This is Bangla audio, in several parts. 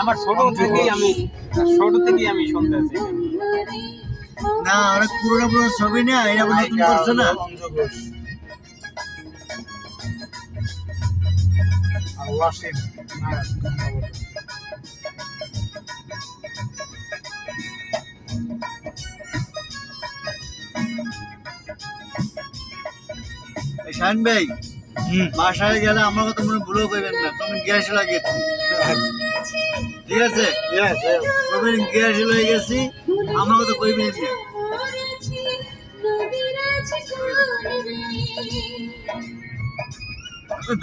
আমার ছোট থেকেই আমি ছোট থেকেই আমি শুনতে আছি। না অনেক পুরোনো পুরোনো ছবি না এটা নতুন করছে না? ওয়াসিম শাহিন ভাই বাসায় গেলে আমার কথা মনে ভুলেও করবেন না। তুমি গ্যাস লাগিয়েছি। ঠিক আছে. তুমি গ্যাস হয়ে গেছি। আমার কথা কইবেন না।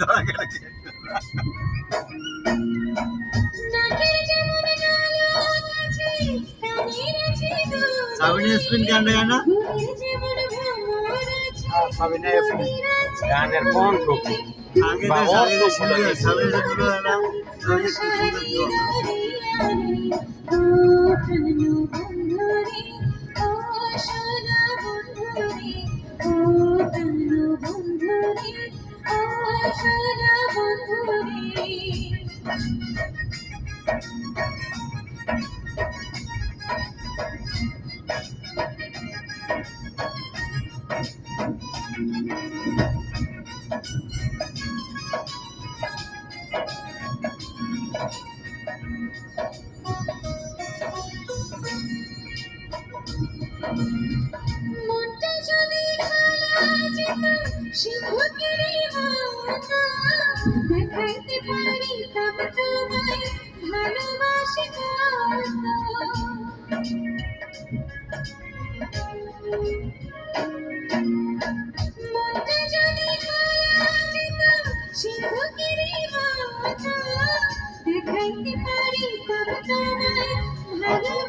ধরা গেল সাবিনা স্পিন গানটা গায় না? সাবিনা ইয়াসমিন গানের কণ্ঠ বা অর্থ সাবিনা ফুলে মনটা যদি খোলা যেত সিংহগিরি মাতা দেখাইতে পারি তবে তোমায়, ভালোবাসি মনটা যদি খোলা যেত সিংহগিরি মাতা দেখাইতে পারি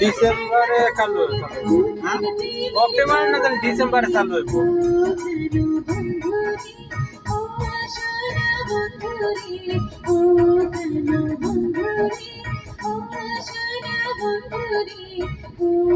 ডিসেম্বরে চালু হইব। হ্যাঁ? অক্টোবর না জানি ডিসেম্বরে চালু হইব ও